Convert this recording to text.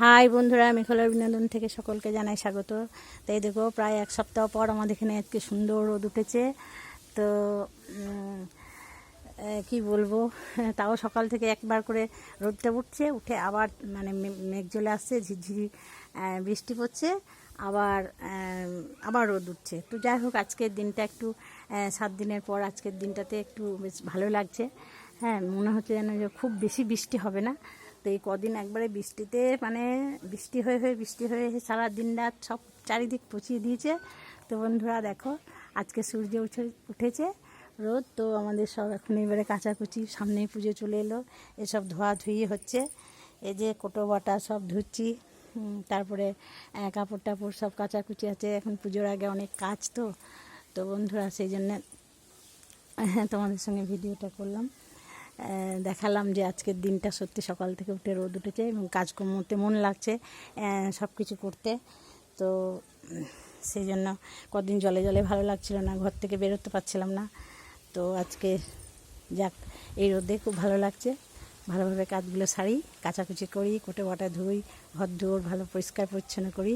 High বন্ধুরা মেঘলার বিনোদন থেকে সকলকে জানাই স্বাগত। তাই দেখো, প্রায় এক সপ্তাহ পর আমাদের এখানে আজকে সুন্দর রোদ উঠেছে। তো কি বলব, তাও সকাল থেকে একবার করে রোদটা উঠছে, উঠে আবার মানে মেঘ চলে আসছে, ঝিরঝিরি বৃষ্টি পড়ছে, আবার আবার রোদ উঠছে। তো যাই হোক, আজকের দিনটা একটু সাত দিনের পর আজকের দিনটাতে একটু বেশ ভালো লাগছে। হ্যাঁ মনে হচ্ছে যেন যে খুব বেশি বৃষ্টি হবে না। তো এই কদিন একবারে বৃষ্টিতে মানে বৃষ্টি হয়ে হয়ে, বৃষ্টি হয়ে সারা দিন রাত সব চারিদিক পচিয়ে দিয়েছে। তো বন্ধুরা দেখো, আজকে সূর্য উঠে, উঠেছে রোদ, তো আমাদের সব এখন এবারে কাচাকুচি, সামনেই পুজো চলে এলো। এসব ধোয়াধুয়ি হচ্ছে। এই যে কোটো বাটা সব ধুচ্ছি তারপরে কাপড় টাপড় সব কাচাকুচি আছে। এখন পুজোর আগে অনেক কাজ তো তো বন্ধুরা সেই জন্যে হ্যাঁ তোমাদের সঙ্গে ভিডিওটা করলাম। দেখালাম যে আজকের দিনটা সত্যি সকাল থেকে উঠে রোদ উঠেছে এবং কাজকর্মতে মন লাগছে সব কিছু করতে। তো সেই জন্য কদিন জলে জলে ভালো লাগছিল না, ঘর থেকে বেরোতে পারছিলাম না। তো আজকে যাক, এই রোদে খুব ভালো লাগছে। ভালোভাবে কাজগুলো সারি, কাচাকুচি করি কোটে বাটা ধুই, ঘর ধুয়োর ভালো পরিষ্কার পরিচ্ছন্ন করি।